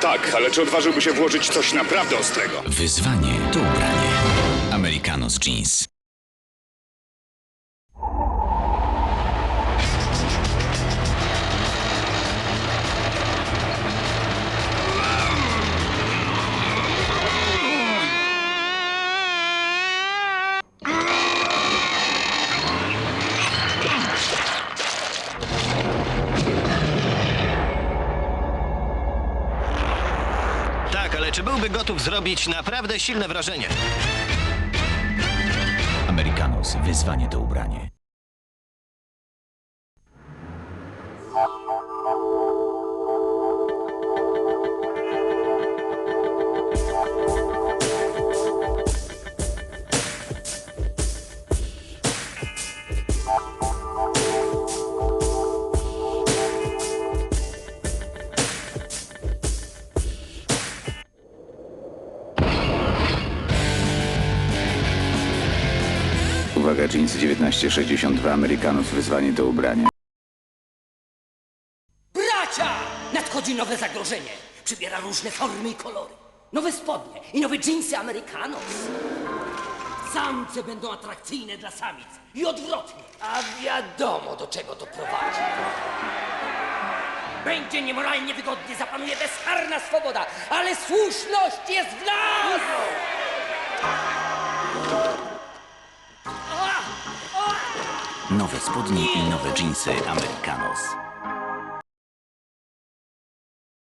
Tak, ale czy odważyłby się włożyć coś naprawdę ostrego? Wyzwanie to ubranie. Americano z jeans. Ale czy byłby gotów zrobić naprawdę silne wrażenie? Americanos. Wyzwanie to ubranie. Uwaga, jeans 1962, Amerykanów, wyzwanie do ubrania. Bracia! Nadchodzi nowe zagrożenie. Przybiera różne formy i kolory. Nowe spodnie i nowe dżinsy Americanos. Samce będą atrakcyjne dla samic i odwrotnie. A wiadomo, do czego to prowadzi. Będzie niemoralnie wygodnie, zapanuje bezkarna swoboda, ale słuszność jest w nas! Nowe spodnie i nowe jeansy Americanos.